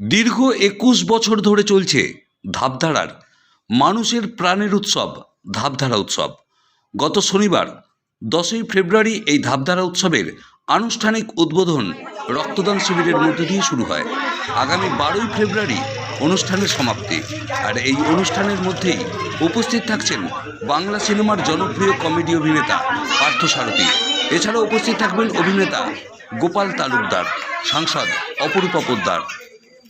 দীর্ঘ একুশ বছর ধরে চলছে ধাপধারার মানুষের প্রাণের উৎসব, ধাপধারা উৎসব। গত শনিবার, দশই ফেব্রুয়ারি এই ধাপধারা উৎসবের আনুষ্ঠানিক উদ্বোধন রক্তদান শিবিরের মধ্য দিয়ে শুরু হয়। আগামী বারোই ফেব্রুয়ারি অনুষ্ঠানের সমাপ্তি। আর এই অনুষ্ঠানের মধ্যেই উপস্থিত থাকছেন বাংলা সিনেমার জনপ্রিয় কমেডি অভিনেতা পার্থ সারথী। এছাড়াও উপস্থিত থাকবেন অভিনেতা গোপাল তালুকদার, সাংসদ অপরূপা পোদ্দার।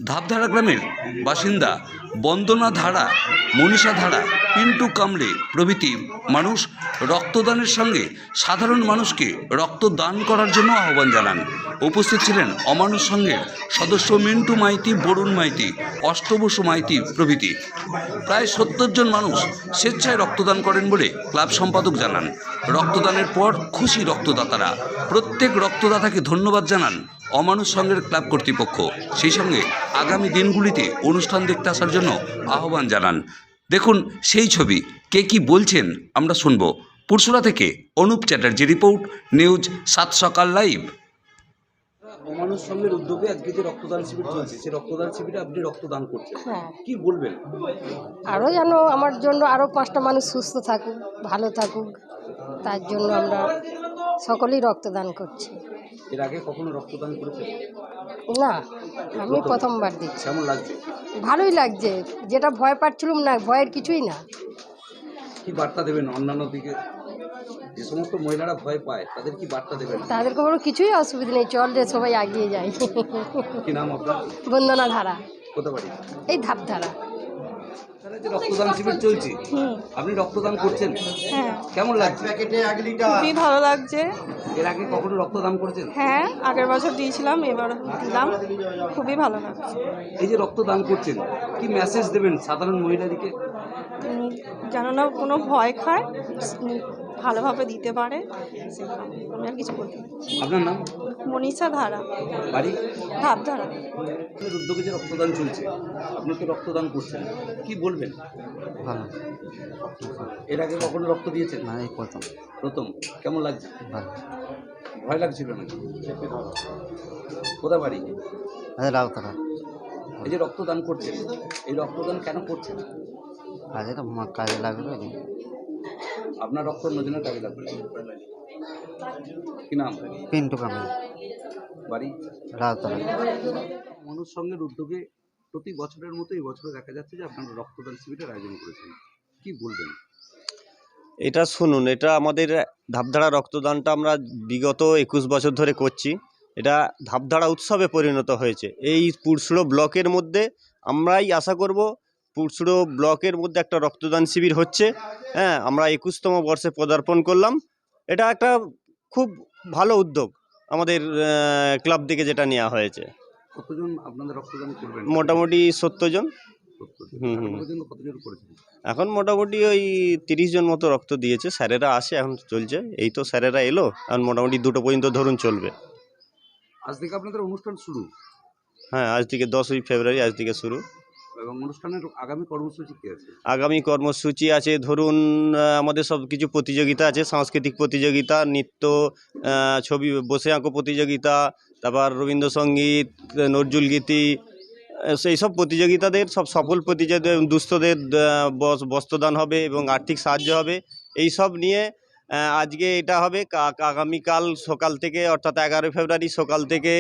ধাপধারা গ্রামের বাসিন্দা বন্দনা ধারা মনীষা ধারা পিন্টু কামলে প্রভৃতি মানুষ রক্তদানের সঙ্গে সাধারণ মানুষকে রক্তদান করার জন্য আহ্বান জানান। উপস্থিত ছিলেন অমানুষ সংঘের সদস্য মিন্টু মাইতি, বরুণ মাইতি, অষ্টবসু মাইতি প্রভৃতি। প্রায় সত্তর জন মানুষ স্বেচ্ছায় রক্তদান করেন বলে ক্লাব সম্পাদক জানান। রক্তদানের পর খুশি রক্তদাতারা। প্রত্যেক রক্তদাতাকে ধন্যবাদ জানান অমানুষ সংঘের ক্লাব কর্তৃপক্ষ। সেই সঙ্গে আগামী দিনগুলিতে অনুষ্ঠান দেখতে আসার জন্য আহ্বান জানান। দেখুন সেই ছবি কে কি বলছেন আমরা শুনব। পুরসুরা থেকে অনুপ চ্যাটার্জি রিপোর্ট নিউজ সাত সকাল লাইভ। অমানুষ উদ্যোগে আজকে যে রক্তদান শিবির চলছে সেই রক্তদান শিবিরে আপনি রক্তদান করছেন। হ্যাঁ। কি বলবেন? আরও যেন আমার জন্য আরও পাঁচটা মানুষ সুস্থ থাকুক ভালো থাকুক তার জন্য আমরা সকলেই রক্তদান করছি। এর আগে কখনো রক্তদান করেছেন? না আমি প্রথমবার দিচ্ছি। কেমন লাগছে? ভালোই লাগছে। যেটা ভয় পাচ্ছিলাম না ভয়ের কিছুই না। কি বার্তা দেবেন অন্যান্য দিকে? যে সমস্ত মহিলারা ভয় পায় তাদের কি বার্তা দেবেন? তাদেরকে কোনো কিছুই অসুবিধা নেই চল রে সবাই এগিয়ে যায় কি নাম আপনার? বন্দনা ধারা। এই ধাপধারা। তাহলে যে রক্তদান শিবির চলছে আপনি রক্তদান করছেন হ্যাঁ। কেমন লাগছে? খুবই ভালো লাগছে। এর আগে কখনো রক্তদান করেছেন? হ্যাঁ আগের বছর দিয়েছিলাম এবার দিলাম। খুবই ভালো লাগছে। এই যে রক্তদান করছেন কি মেসেজ দেবেন সাধারণ মহিলাদিকে কোনো ভয় খায় ভালোভাবে দিতে পারে আমি আর কিছু বলতে পারি আপনার নাম? মনীষা ধারা। বাড়ি? আপনার উদ্যোগে যে রক্তদান চলছে আপনি তো রক্তদান করছেন কি বলবেন? ভালো। এর আগে কখনো রক্ত দিয়েছেন? না এই প্রথম। প্রথম। কেমন লাগছে? ভালো। ভয় লাগছিল নাকি? কোথা বাড়ি? রাউতারা এই যে রক্তদান করছেন এই রক্তদান কেন করছেন? কাজে মা- কাজে লাগবে আপনার রক্ত অন্যজনের কাজে লাগবে? কি নাম? পিন্টু কামে বাড়ি? রাউতারা মানুষ সঙ্গের উদ্যোগে প্রতি বছরের মতো এই বছরে দেখা যাচ্ছে যে আপনারা রক্তদান শিবিরের আয়োজন করেছেন। কি বলবেন? এটা শুনুন এটা আমাদের ধাপধারা রক্তদানটা আমরা বিগত একুশ বছর ধরে করছি। এটা ধাপধারা উৎসবে পরিণত হয়েছে। এই পুরসুড়ো ব্লকের মধ্যে আমরাই আশা করব পুরসুড়ো ব্লকের মধ্যে একটা রক্তদান শিবির হচ্ছে। হ্যাঁ আমরা একুশতম বর্ষে পদার্পণ করলাম। এটা একটা খুব ভালো উদ্যোগ আমাদের ক্লাব থেকে যেটা নেওয়া হয়েছে। কতজন আপনাদের রক্তদান করবেন? মোটামুটি সত্তর জন। হুম, হুম। এখনও মোটামুটি ওই তিরিশ জন মতো রক্ত দিয়েছে। স্যারেরা আসে এখন চলছে। এই তো স্যারেরা এলো এখন মোটামুটি দুটো পর্যন্ত ধরুন চলবে। আজ থেকে আপনাদের অনুষ্ঠান শুরু? হ্যাঁ আজ থেকে দশই ফেব্রুয়ারি আজ থেকে শুরু। আগামী কর্মসূচি আছে? ধরুন আমাদের সব কিছু প্রতিযোগিতা আছে, সাংস্কৃতিক প্রতিযোগিতা, নৃত্য ছবি, বসে আঁকো প্রতিযোগিতা, তারপর রবীন্দ্রসঙ্গীত, নজরুল গীতি সেই সব প্রতিযোগিতাদের, সব সফল প্রতিযোগী দুস্থদের বস্ত্রদান হবে এবং আর্থিক সাহায্য হবে। এই সব নিয়ে আজকে এটা হবে। আগামীকাল সকাল থেকে অর্থাৎ এগারোই ফেব্রুয়ারি সকাল থেকে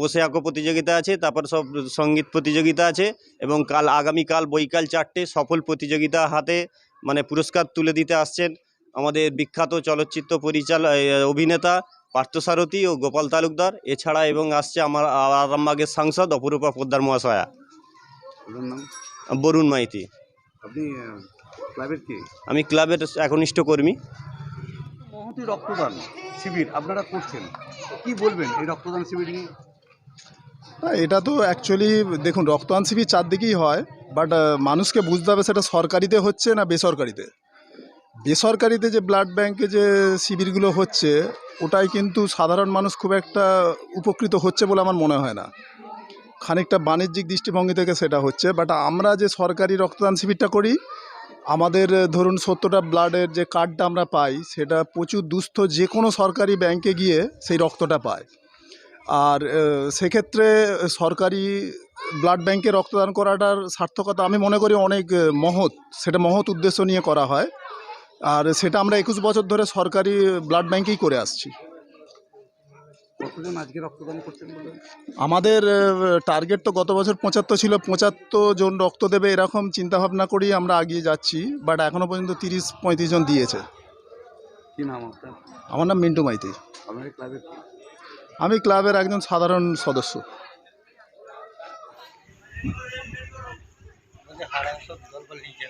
বসে আঁকো প্রতিযোগিতা আছে তারপর সব সংগীত প্রতিযোগিতা আছে এবং কাল আগামীকাল বৈকাল চারটে সফল প্রতিযোগিতা হাতে মানে পুরস্কার তুলে দিতে আসছেন আমাদের বিখ্যাত চলচ্চিত্র পরিচালক অভিনেতা পার্থসারথী ও গোপাল তালুকদার। এছাড়া এবং আসছে আমার আরামবাগের সাংসদ অপরূপা পোদ্দার মহাশয়া। বরুণ মাইতি। আপনি ক্লাবের কি? আমি ক্লাবের একনিষ্ঠ কর্মী। মহতি রক্তদান শিবির আপনারা করছেন। কি বলবেন এই রক্তদান শিবির নিয়ে? এটা তো অ্যাকচুয়ালি দেখুন রক্তদান শিবির চারদিকেই হয় বাট মানুষকে বুঝতে হবে সেটা সরকারিতে হচ্ছে না বেসরকারিতে। বেসরকারিতে যে ব্লাড ব্যাংকে যে শিবিরগুলো হচ্ছে ওটাই কিন্তু সাধারণ মানুষ খুব একটা উপকৃত হচ্ছে বলে আমার মনে হয় না। খানিকটা বাণিজ্যিক দৃষ্টিভঙ্গি থেকে সেটা হচ্ছে বাট আমরা যে সরকারি রক্তদান শিবিরটা করি আমাদের ধরুন সত্তরটা ব্লাডের যে কার্ডটা আমরা পাই, সেটা প্রচুর দুস্থ যে কোনো সরকারি ব্যাংকে গিয়ে সেই রক্তটা পায়। আর সেক্ষেত্রে সরকারি ব্লাড ব্যাংকে রক্তদান করাটার সার্থকতা আমি মনে করি অনেক মহৎ। সেটা মহৎ উদ্দেশ্য নিয়ে করা হয়। আর সেটা আমরা একুশ বছর ধরে সরকারি ব্লাড ব্যাংকেই করে আসছি। কতজন আজকে রক্তদান করছেন বললেন আমাদের টার্গেট তো গত বছর পঁচাত্তর ছিল পঁচাত্তর জন রক্ত দেবে এরকম চিন্তাভাবনা করেই আমরা এগিয়ে যাচ্ছি বাট এখনও পর্যন্ত তিরিশ পঁয়ত্রিশ জন দিয়েছে। কি নাম আপনার? আমার নাম মিন্টু মাইতি। আপনার ক্লাবের আমি ক্লাবের একজন সাধারণ সদস্য। দলবল নিয়ে